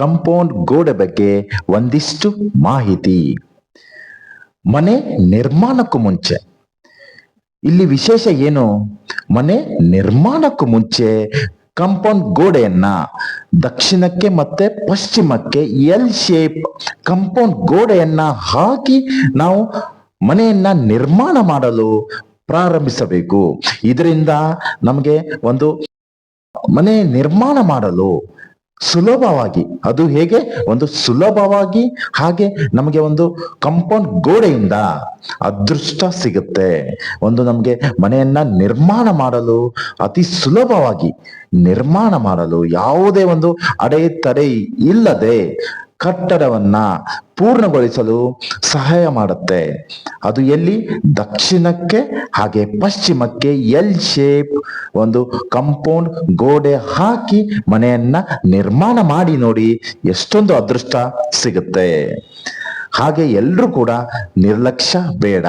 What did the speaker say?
Compound ಗೋಡೆ ಬಗ್ಗೆ ಒಂದಿಷ್ಟು ಮಾಹಿತಿ. ಮನೆ ನಿರ್ಮಾಣಕ್ಕೂ ಮುಂಚೆ. ಇಲ್ಲಿ ವಿಶೇಷ ಏನು? ಮನೆ ನಿರ್ಮಾಣಕ್ಕೂ ಮುಂಚೆ ಕಾಂಪೌಂಡ್ ಗೋಡೆಯನ್ನ ದಕ್ಷಿಣಕ್ಕೆ ಮತ್ತೆ ಪಶ್ಚಿಮಕ್ಕೆ ಎಲ್ ಶೇಪ್ ಕಂಪೌಂಡ್ ಗೋಡೆಯನ್ನ ಹಾಕಿ ನಾವು ಮನೆಯನ್ನ ನಿರ್ಮಾಣ ಮಾಡಲು ಪ್ರಾರಂಭಿಸಬೇಕು. ಇದರಿಂದ ನಮಗೆ ಒಂದು ಮನೆ ನಿರ್ಮಾಣ ಮಾಡಲು ಸುಲಭವಾಗಿ. ಅದು ಹೇಗೆ? ಒಂದು ಸುಲಭವಾಗಿ, ಹಾಗೆ ನಮಗೆ ಒಂದು ಕಾಂಪೌಂಡ್ ಗೋಡೆಯಿಂದ ಅದೃಷ್ಟ ಸಿಗುತ್ತೆ. ಒಂದು ನಮಗೆ ಮನೆಯನ್ನ ನಿರ್ಮಾಣ ಮಾಡಲು, ಅತಿ ಸುಲಭವಾಗಿ ನಿರ್ಮಾಣ ಮಾಡಲು ಯಾವುದೇ ಒಂದು ಅಡೆತಡೆ ಇಲ್ಲದೆ ಕಟ್ಟಡವನ್ನ ಪೂರ್ಣಗೊಳಿಸಲು ಸಹಾಯ ಮಾಡುತ್ತೆ. ಅದು ಎಲ್ಲಿ? ದಕ್ಷಿಣಕ್ಕೆ ಹಾಗೆ ಪಶ್ಚಿಮಕ್ಕೆ ಎಲ್ ಶೇಪ್ ಒಂದು ಕಂಪೌಂಡ್ ಗೋಡೆ ಹಾಕಿ ಮನೆಯನ್ನ ನಿರ್ಮಾಣ ಮಾಡಿ ನೋಡಿ ಎಷ್ಟೊಂದು ಅದೃಷ್ಟ ಸಿಗುತ್ತೆ. ಹಾಗೆ ಎಲ್ರೂ ಕೂಡ ನಿರ್ಲಕ್ಷ್ಯ ಬೇಡ.